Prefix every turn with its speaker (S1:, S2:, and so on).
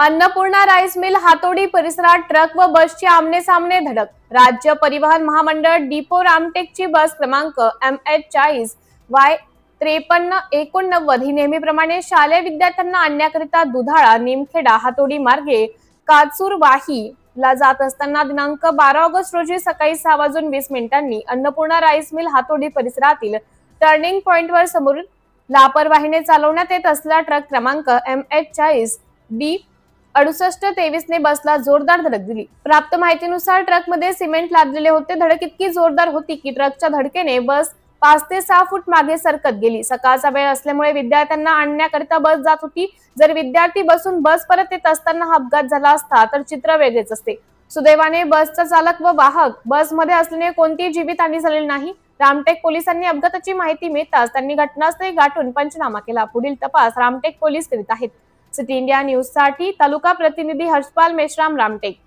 S1: Annapurna rice mill हातोडी परिसरात truck व बसची आमने सामने धडक. राज्य परिवहन महामंडळ डिपो रामटेकची बस क्रमांक एम एच चाळीस वाय त्रेपन्न एकोणनव्वद ही नेहमीप्रमाणे शालेय विद्यार्थ्यांना आणण्याकरिता दुधाळा निमखेडा हातोडी मार्गे काचूर वाही ला जात असताना दिनांक बारा ऑगस्ट रोजी सकाळी सहा वाजून वीस मिनिटांनी अन्नपूर्णा राईस मिल हातोडी परिसरातील टर्निंग पॉइंटवर समोर लापरवाहीने चालवण्यात येत असलेला ट्रक क्रमांक एम एच चाळीस डी अडुसष्ट तेवीस ने बसला जोरदार धडक दिली. प्राप्त माहितीनुसार ट्रकमध्ये सिमेंट लादलेले होते. धडक इतकी जोरदार होती की ट्रकच्या धडकेने बस पाच ते सहा फूट मागे सरकत गेली. सकाळचा वेळ असल्यामुळे विद्यार्थ्यांना आणण्याकरिता बस जात होती. जर विद्यार्थी बसून बस परत येत असताना हा अपघात झाला असता तर चित्र वेगळेच असते. सुदैवाने बसचा चालक व वाहक बसमध्ये असल्याने कोणतीही जीवितहानी झालेली नाही. रामटेक पोलिसांनी अपघाताची माहिती मिळताच त्यांनी घटनास्थळी गाठून पंचनामा केला. पुढील तपास रामटेक पोलीस करीत आहेत. સિટી ઇન્ડિયા ન્યૂઝ साठी તાલુકા પ્રતિનિધિ હર્ષપાલ મેશ્રામ રામટેક